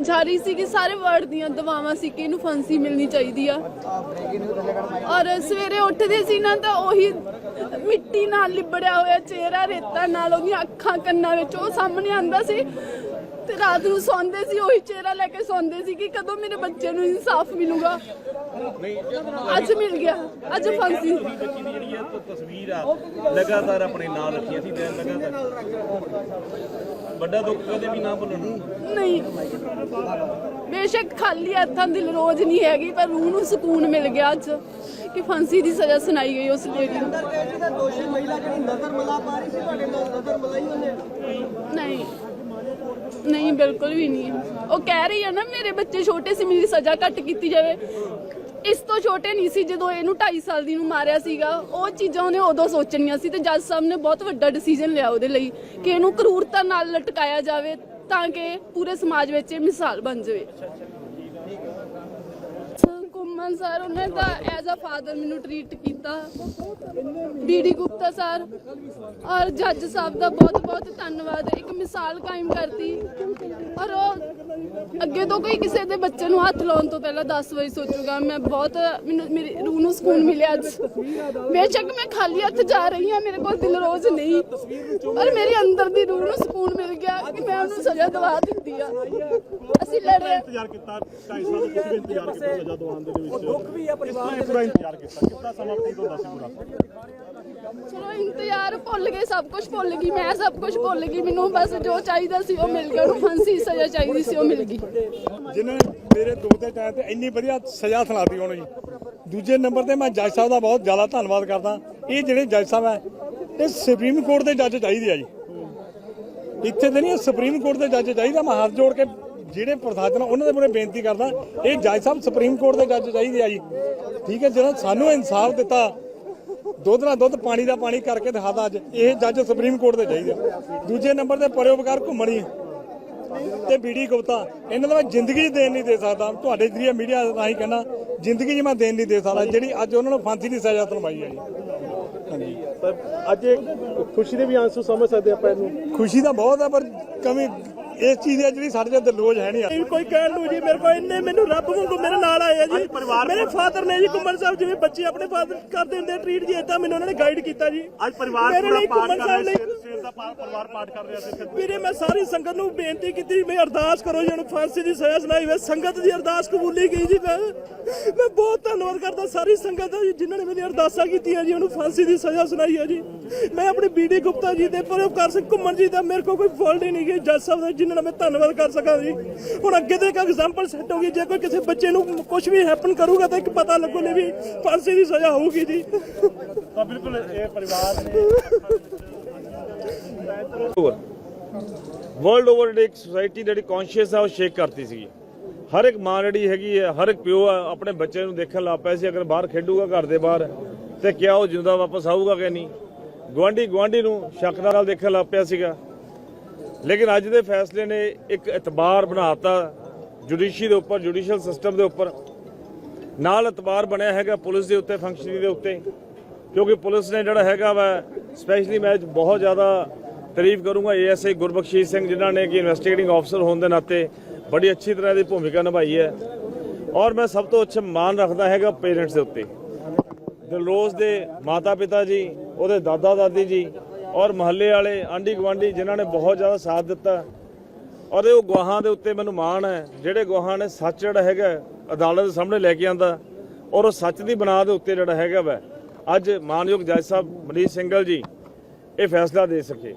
ਜਾ ਰਹੀ ਸੀ ਕਿ ਸਾਰੇ ਵਰਡ ਦੀਆਂ ਦਵਾਵਾਂ ਸੀ ਕਿ ਇਹਨੂੰ ਫਾਂਸੀ ਮਿਲਣੀ ਚਾਹੀਦੀ ਆ। ਔਰ ਸਵੇਰੇ ਉੱਠਦੇ ਸੀ ਨਾ ਤਾਂ ਉਹੀ ਮਿੱਟੀ ਨਾਲ ਲਿਬੜਿਆ ਹੋਇਆ ਚਿਹਰਾ ਰੇਤਾ ਨਾਲ ਉਹਦੀਆਂ ਅੱਖਾਂ ਕੰਨਾਂ ਵਿੱਚ ਉਹ ਸਾਹਮਣੇ ਆਂਦਾ ਸੀ। ਤੇ ਰਾਤ ਨੂੰ ਸੌਂਦੇ ਸੀ ਉਹੀ ਚਿਹਰਾ ਲੈ ਕੇ ਸੌਂਦੇ ਸੀ ਕਿ ਕਦੋਂ ਮੇਰੇ ਬੱਚੇ ਨੂੰ ਇਨਸਾਫ ਮਿਲੂਗਾ। ਅੱਜ ਮਿਲ ਗਿਆ ਅੱਜ ਫਾਂਸੀ ਬੱਚੀ ਦੀ ਜਿਹੜੀ ਹੈ ਤ- ਤਸਵੀਰ ਆ ਲਗਾਤਾਰ ਆਪਣੇ ਨਾਲ ਰੱਖੀ ਅਸੀਂ ਤੇ ਲਗਾਤਾਰ ਵੱਡਾ ਦੁੱਖ ਕਦੇ ਵੀ ਨਾ ਭੁੱਲਣਾ। ਨਹੀਂ। ਬੇਸ਼ੱਕ ਖਾਲੀ ਹੱਥਾਂ ਦਿਲ ਰੋਜ਼ ਨਹੀਂ ਹੈਗੀ ਪਰ ਰੂਹ ਨੂੰ ਸਕੂਨ ਮਿਲ ਗਿਆ ਅੱਜ ਕਿ ਫਾਂਸੀ ਦੀ ਸਜ਼ਾ ਸੁਣਾਈ ਗਈ ਉਸ ਲੇਡੀ ਨੂੰ। ਜਿਹੜਾ ਦੋਸ਼ੀ ਮਹਿਲਾ ਜਿਹੜੀ ਨਜ਼ਰ ਮਲਾ ਪਾ ਰਹੀ ਸੀ ਤੁਹਾਡੇ ਨਾਲ ਨਜ਼ਰ ਮਲਾਈ ਉਹਨੇ? ਨਹੀਂ। ਨਹੀਂ, ਬਿਲਕੁਲ ਵੀ ਨਹੀਂ। ਉਹ ਕਹਿ ਰਹੀ ਹੈ ਨਾ, ਮੇਰੇ ਬੱਚੇ ਛੋਟੇ ਸੀ, ਮੇਰੀ ਸਜ਼ਾ ਘੱਟ ਕੀਤੀ ਜਾਵੇ। ਇਸ ਤੋਂ ਛੋਟੇ ਨਹੀਂ ਸੀ, ਜਦੋਂ ਇਹਨੂੰ 2.5 ਸਾਲ ਦੀ ਨੂੰ ਮਾਰਿਆ ਸੀਗਾ, ਉਹ ਚੀਜ਼ਾਂ ਉਹਨੇ ਉਦੋਂ ਸੋਚਣੀਆਂ ਸੀ ਤੇ ਜੱਜ ਸਾਹਿਬ ਨੇ ਬਹੁਤ ਵੱਡਾ ਡਿਸੀਜਨ ਲਿਆ ਉਹਦੇ ਲਈ ਕਿ ਇਹਨੂੰ ਕਰੂਰਤਾ ਨਾਲ ਲਟਕਾਇਆ ਜਾਵੇ ਤਾਂ ਕਿ ਪੂਰੇ ਸਮਾਜ ਵਿੱਚ ਇਹ ਮਿਸਾਲ ਬਣ ਜਾਵੇ। ਕੁਮਨ ਸਰ ਉਹਨੇ ਤਾਂ ਐਜ਼ ਅ ਫਾਦਰ ਮੈਨੂੰ ਟਰੀਟ ਕੀਤਾ ਡੀਡੀ ਗੁਪਤਾ ਸਰ ਔਰ ਜੱਜ ਸਾਹਿਬ ਦਾ ਬਹੁਤ ਬਹੁਤ ਧੰਨਵਾਦ। ਇੱਕ ਮਿਸਾਲ ਕਾਇਮ ਕਰਤੀ। ਔਰ ਉਹ ਅੱਗੇ ਤੋਂ ਕੋਈ ਕਿਸੇ ਦੇ ਬੱਚੇ ਨੂੰ ਹੱਥ ਲਾਉਣ ਤੋਂ ਪਹਿਲਾਂ 10 ਵਾਰੀ ਸੋਚੂਗਾ। ਮੈਂ ਬਹੁਤ ਮੈਨੂੰ ਮੇਰੀ ਰੂਹ ਨੂੰ ਸਕੂਨ ਮਿਲਿਆ ਅੱਜ। ਬੇਸ਼ੱਕ ਮੈਂ ਖਾਲੀ ਹੱਥ ਜਾ ਰਹੀ ਹਾਂ ਮੇਰੇ ਕੋਲ ਦਿਲ ਰੋਜ਼ ਨਹੀਂ। ਪਰ ਮੇਰੇ ਅੰਦਰ ਦੀ ਰੂਹ ਨੂੰ ਸਕੂਨ ਮਿਲ ਗਿਆ ਕਿ ਮੈਂ ਉਹਨੂੰ ਸਜ਼ਾ ਦਵਾ ਦਿੱਤੀ ਆ। ਅਸੀਂ ਲੜੇ ਇੰਤਜ਼ਾਰ ਕੀਤਾ 2.5 ਸਾਲ ਵੀ ਇੰਤਜ਼ਾਰ ਕੀਤਾ ਸਜ਼ਾ ਦਵਾਉਣ ਦੇ ਵਿੱਚ। ਦੁੱਖ ਵੀ ਆ ਪਰਿਵਾਰ ਦੇ ਪੂਰਾ ਇੰਤਜ਼ਾਰ ਕੀਤਾ ਕਿੰਨਾ ਸਮਾਂ ਬਤੀਤ ਹੁੰਦਾ ਸੀ ਪੂਰਾ ਚਲੋ ਇੰਤਜ਼ਾਰ ਭੁੱਲ ਗਏ ਸਭ ਕੁਝ ਭੁੱਲ ਗਈ ਮੈਂ ਸਭ ਕੁਝ ਭੁੱਲ ਗਈ ਮੈਨੂੰ ਬਸ ਜੋ ਚਾਹੀਦਾ ਸੀ ਉਹ ਮਿਲ ਗਿਆ ਉਹਨੂੰ ਫਾਂਸੀ ਦੀ ਸਜ਼ਾ ਚਾਹੀਦੀ ਸੀ ਉਹ ਮਿਲ ਗਈ। ਜਿਨ੍ਹਾਂ ਮੇਰੇ ਦੋ ਦੇ ਟਾਈਮ ਤੇ ਇੰਨੀ ਵਧੀਆ ਸਜ਼ਾ ਸੁਣਾਤੀ ਉਹਨੂੰ ਜੀ। ਦੂਜੇ ਨੰਬਰ ਤੇ ਮੈਂ ਜੱਜ ਸਾਹਿਬ ਦਾ ਬਹੁਤ ਜ਼ਿਆਦਾ ਧੰਨਵਾਦ ਕਰਦਾ। ਇਹ ਜਿਹੜੇ ਜੱਜ ਸਾਹਿਬ ਹੈ ਇਹ ਸੁਪਰੀਮ ਕੋਰਟ ਦੇ ਜੱਜ ਚਾਹੀਦੇ ਆ ਜੀ। ਇੱਥੇ ਤੇ ਨਹੀਂ ਸੁਪਰੀਮ ਕੋਰਟ ਦੇ ਜੱਜ ਚਾਹੀਦਾ ਮੈਂ ਹੱਥ ਜੋੜ ਕੇ ਜਿਹੜੇ ਪ੍ਰਸ਼ਾਸਨ ਆ, ਉਹਨਾਂ ਦੇ ਮੂਹਰੇ ਬੇਨਤੀ ਕਰਦਾ ਇਹ ਜੱਜ ਸਾਹਿਬ ਸੁਪਰੀਮ ਕੋਰਟ ਦੇ ਜੱਜ ਚਾਹੀਦੇ ਆ ਜੀ। ਠੀਕ ਹੈ ਜਿਹੜਾ ਸਾਨੂੰ ਇਨਸਾਫ ਦਿੱਤਾ ਦੁੱਧ ਨਾਲ ਦੁੱਧ ਪਾਣੀ ਦਾ ਪਾਣੀ ਕਰਕੇ ਦਿਖਾਦਾ ਅੱਜ ਇਹ ਜੱਜ ਸੁਪਰੀਮ ਕੋਰਟ ਦੇ ਚਾਹੀਦੇ ਆ। ਦੂਜੇ ਨੰਬਰ ਤੇ ਪਰੋਪਕਾਰ ਘੁੰਮਣੀ ਤੇ ਬੀਡੀ ਗੁਪਤਾ ਇਹਨਾਂ ਦਾ ਮੈਂ ਜ਼ਿੰਦਗੀ 'ਚ ਦੇਣ ਨਹੀਂ ਦੇ ਸਕਦਾ। ਤੁਹਾਡੇ ਜਰੀਏ ਮੀਡੀਆ ਰਾਹੀਂ ਕਹਿਣਾ ਜ਼ਿੰਦਗੀ 'ਚ ਮੈਂ ਦੇਣ ਨਹੀਂ ਦੇ ਸਕਦਾ। ਜਿਹੜੀ ਅੱਜ ਉਹਨਾਂ ਨੂੰ ਫਾਂਸੀ ਦੀ ਸਜ਼ਾ ਸੁਣਵਾਈ ਹੈ ਜੀ। ਪਰ ਅੱਜ ਖੁਸ਼ੀ ਦੇ ਵੀ ਆਂਸੂ ਸਮਝ ਸਕਦੇ ਆਪਾਂ ਇਹਨੂੰ। ਖੁਸ਼ੀ ਤਾਂ ਬਹੁਤ ਹੈ ਪਰ ਕਮੀ ਇਸ ਚੀਜ਼ ਦੀ ਜਿਹੜੀ ਸਾਡੇ ਤੇ ਦਲੋਜ ਹੈ ਨਹੀਂ। ਕੋਈ ਕਹਿਣ ਨੂੰ ਜੀ ਮੇਰੇ ਕੋਲ ਇੰਨੇ ਮੈਨੂੰ ਰੱਬ ਵਾਂਗੂ ਮੇਰੇ ਨਾਲ ਆਏ ਆ ਜੀ। ਮੇਰੇ ਫਾਦਰ ਨੇ ਜੀ ਕੁੰਮਨ ਸਾਹਿਬ ਜਿਵੇਂ ਬੱਚੇ ਆਪਣੇ ਫਾਦਰ ਕਰਦੇ ਹੁੰਦੇ ਟ੍ਰੀਟ ਜੀ ਏਦਾਂ ਮੈਨੂੰ ਉਹਨਾਂ ਨੇ ਗਾਈਡ ਕੀਤਾ ਜੀ। ਅੱਜ ਪਰਿਵਾਰ ਪੂਰਾ ਪਾਠ ਕਰ ਸਾਹਿਬ ਰਿਹਾ ਲਈ- ਸੀ ਸਵੇਰ ਦਾ ਪਰਿਵਾਰ ਪਾਠ ਕਰ ਰਿਹਾ ਸੀ ਵੀਰੇ ਮੈਂ ਸਾਰੀ ਸੰਗਤ ਨੂੰ ਬੇਨਤੀ ਕੀਤੀ ਮੈਂ ਅਰਦਾਸ ਕਰੋ ਜੀ ਉਹਨੂੰ ਫਾਂਸੀ ਦੀ ਸਜ਼ਾ ਸੁਣਾਈ ਵੇ ਸੰਗਤ ਦੀ ਅਰਦਾਸ ਕਬੂਲੀ ਗਈ ਜੀ ਮੈਂ। ਮੈਂ ਬਹੁਤ ਧੰਨਵਾਦ ਕਰਦਾ ਸਾਰੀ ਸੰਗਤ ਦਾ ਜੀ ਜਿਨ੍ਹਾਂ ਨੇ ਮੇਰੀ ਅਰਦਾਸਾਂ ਕੀਤੀਆਂ ਜੀ ਉਹਨੂੰ ਫਾਂਸੀ ਦੀ ਸਜ਼ਾ ਸੁਣਾਈ ਹੈ ਜੀ। ਮੈਂ ਆਪਣੇ ਬੀਡੀ ਗੁਪਤਾ ਜੀ ਦੇ ਪਰਉਪਕਾਰ ਸਿੰਘ ਘੁੰਮਣ ਜੀ ਦਾ ਮੇਰੇ ਕੋਲ ਕੋਈ ਫਾਲਟ ਹੀ ਨਹੀਂ ਗਈ ਜੱਜ ਸਾਹਿਬ ਦਾ ਜਿਨ੍ਹਾਂ ਨਾਲ ਮੈਂ ਧੰਨਵਾਦ ਕਰ ਸਕਾਂ ਜੀ। ਹੁਣ ਅੱਗੇ ਤੋਂ ਇੱਕ ਐਗਜ਼ਾਮਪਲ ਸੈੱਟ ਹੋ ਗਈ ਜੇ ਕੋਈ ਕਿਸੇ ਬੱਚੇ ਨੂੰ ਕੁਝ ਵੀ ਹੈਪਨ ਕਰੂਗਾ ਤਾਂ ਇੱਕ ਪਤਾ ਲੱਗੂ ਨੇ ਵੀ ਫਾਂਸੀ ਦੀ ਸਜ਼ਾ ਹੋਊਗੀ ਜੀ। ਤਾਂ ਬਿਲਕੁਲ ਇਹ ਪਰਿਵਾਰ ਨੇ ਵਰਲਡ ਓਵਰ ਜਿਹੜੀ ਇੱਕ ਸੋਸਾਇਟੀ ਜਿਹੜੀ ਕੌਨਸ਼ੀਅਸ ਆ ਉਹ ਸ਼ੇਕ ਕਰਤੀ ਸੀ ਹਰ ਇੱਕ ਮਾਂ ਜਿਹੜੀ ਹੈਗੀ ਹੈ ਹਰ ਇੱਕ ਪਿਓ ਆ ਆਪਣੇ ਬੱਚੇ ਨੂੰ ਦੇਖਣ ਲੱਗ ਪਿਆ ਸੀ ਅਗਰ ਬਾਹਰ ਖੇਡੂਗਾ ਘਰ ਦੇ ਬਾਹਰ ਤੇ ਕਿਆ ਉਹ ਜਿੰਦਾ ਵਾਪਸ ਆਊਗਾ ਕਿ ਨਹੀਂ? ਗਵਾਂਢੀ ਗਵਾਂਢੀ ਨੂੰ ਸ਼ੱਕ ਨਾਲ ਦੇਖਣ ਲੱਗ ਪਿਆ ਸੀਗਾ। ਲੇਕਿਨ ਅੱਜ ਦੇ ਫੈਸਲੇ ਨੇ ਇੱਕ ਇਤਬਾਰ ਬਣਾਤਾ ਜੁਡੀਸ਼ੀ ਦੇ ਉੱਪਰ, ਜੁਡੀਸ਼ੀਅਲ ਸਿਸਟਮ ਦੇ ਉੱਪਰ। ਨਾਲ ਇਤਬਾਰ ਬਣਿਆ ਹੈਗਾ ਪੁਲਿਸ ਦੇ ਉੱਤੇ ਫੰਕਸ਼ਨਰੀ ਦੇ ਉੱਤੇ। ਕਿਉਂਕਿ ਪੁਲਿਸ ਨੇ ਜਿਹੜਾ ਹੈਗਾ ਵਾ ਸਪੈਸ਼ਲੀ ਮੈਂ ਬਹੁਤ ਜ਼ਿਆਦਾ ਤਾਰੀਫ ਕਰੂੰਗਾ ਏਐਸਆਈ ਗੁਰਬਖਸ਼ੀਸ਼ ਸਿੰਘ, ਜਿਨ੍ਹਾਂ ਨੇ ਕਿ ਇਨਵੈਸਟੀਗੇਟਿੰਗ ਆਫਸਰ ਹੋਣ ਦੇ ਨਾਤੇ ਬੜੀ ਅੱਛੀ ਤਰ੍ਹਾਂ ਦੀ ਭੂਮਿਕਾ ਨਿਭਾਈ ਹੈ। ਔਰ ਮੈਂ ਸਭ ਤੋਂ ਅੱਛਾ ਮਾਣ ਰੱਖਦਾ ਹੈਗਾ ਪੇਰੈਂਟਸ ਦੇ ਉੱਤੇ। ਦਿਲਰੋਜ਼ ਦੇ ਮਾਤਾ ਪਿਤਾ ਜੀ, ਉਹਦੇ ਦਾਦਾ ਦਾਦੀ ਜੀ ਔਰ ਮਹੱਲੇ ਵਾਲੇ, ਆਂਢੀ ਗੁਆਂਢੀ ਜਿਨ੍ਹਾਂ ਨੇ ਬਹੁਤ ਜ਼ਿਆਦਾ ਸਾਥ ਦਿੱਤਾ। ਔਰ ਇਹ ਉਹ ਗਵਾਹਾਂ ਦੇ ਉੱਤੇ ਮੈਨੂੰ ਮਾਣ ਹੈ, ਜਿਹੜੇ ਗਵਾਹਾਂ ਨੇ ਸੱਚ ਜਿਹੜਾ ਹੈਗਾ, ਅਦਾਲਤ ਦੇ ਸਾਹਮਣੇ ਲੈ ਕੇ ਆਂਦਾ। ਔਰ ਉਹ ਸੱਚ ਦੀ ਬਣਾ ਦੇ ਉੱਤੇ ਜਿਹੜਾ ਹੈਗਾ ਵਾ, ਅੱਜ ਮਾਨਯੋਗ ਜੱਜ ਸਾਹਿਬ ਮਨੀਸ਼ ਸਿੰਘਲ ਜੀ ਇਹ ਫੈਸਲਾ ਦੇ ਸਕੇ।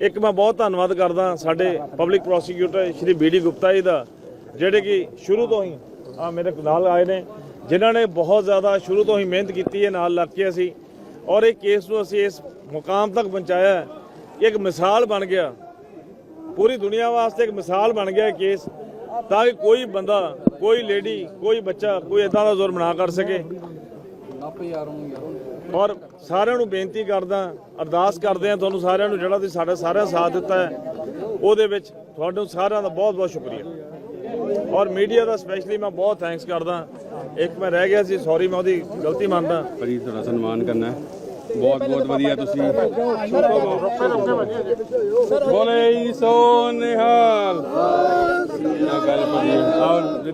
ਇੱਕ ਮੈਂ ਬਹੁਤ ਧੰਨਵਾਦ ਕਰਦਾ ਸਾਡੇ public prosecutor Shri B D Gupta ji ਦਾ, ਜਿਹੜੇ ਕਿ ਸ਼ੁਰੂ ਤੋਂ ਹੀ ਆ ਮੇਰੇ ਨਾਲ ਆਏ ਨੇ, ਜਿਨ੍ਹਾਂ ਨੇ ਬਹੁਤ ਜ਼ਿਆਦਾ ਸ਼ੁਰੂ ਤੋਂ ਹੀ ਮਿਹਨਤ ਕੀਤੀ ਹੈ, ਨਾਲ ਲੱਗ ਕੇ ਅਸੀਂ। ਔਰ ਇਹ ਕੇਸ ਨੂੰ ਅਸੀਂ ਇਸ ਮੁਕਾਮ ਤੱਕ ਪਹੁੰਚਾਇਆ ਹੈ। ਇੱਕ ਮਿਸਾਲ ਬਣ ਗਿਆ। ਪੂਰੀ ਦੁਨੀਆ ਵਾਸਤੇ ਇੱਕ ਮਿਸਾਲ ਬਣ ਗਿਆ ਕੇਸ ਤਾਂ ਕਿ ਕੋਈ ਬੰਦਾ ਕੋਈ ਲੇਡੀ ਕੋਈ ਬੱਚਾ ਕੋਈ ਇਦਾਂ ਦਾ ਜ਼ੁਲਮ ਨਾ ਕਰ ਸਕੇ। ਔਰ ਸਾਰਿਆਂ ਨੂੰ ਬੇਨਤੀ ਕਰਦਾ ਅਰਦਾਸ ਕਰਦੇ ਆ ਤੁਹਾਨੂੰ ਸਾਰਿਆਂ ਨੂੰ ਜਿਹੜਾ ਤੁਸੀਂ ਸਾਡਾ ਸਾਰਿਆਂ ਸਾਥ ਦਿੱਤਾ ਹੈ ਉਹਦੇ ਵਿੱਚ ਤੁਹਾਨੂੰ ਸਾਰਿਆਂ ਦਾ ਬਹੁਤ ਬਹੁਤ ਸ਼ੁਕਰੀਆ। ਔਰ ਮੀਡੀਆ ਦਾ ਸਪੈਸ਼ਲੀ ਮੈਂ ਬਹੁਤ ਥੈਂਕਸ ਕਰਦਾ। ਇੱਕ ਮੈਂ ਰਹਿ ਗਿਆ ਸੀ ਸੌਰੀ ਮੈਂ ਉਹਦੀ ਗਲਤੀ ਮੰਨਦਾ। ਭਾਜੀ ਤੁਹਾਡਾ ਸਨਮਾਨ ਕਰਨਾ ਹੈ। ਬਹੁਤ ਬਹੁਤ ਵਧੀਆ ਤੁਸੀਂ। ਬੋਲੇ ਸੋ ਨਿਹਾਲ। ਗੱਲ ਬਣੀ? ਆਓ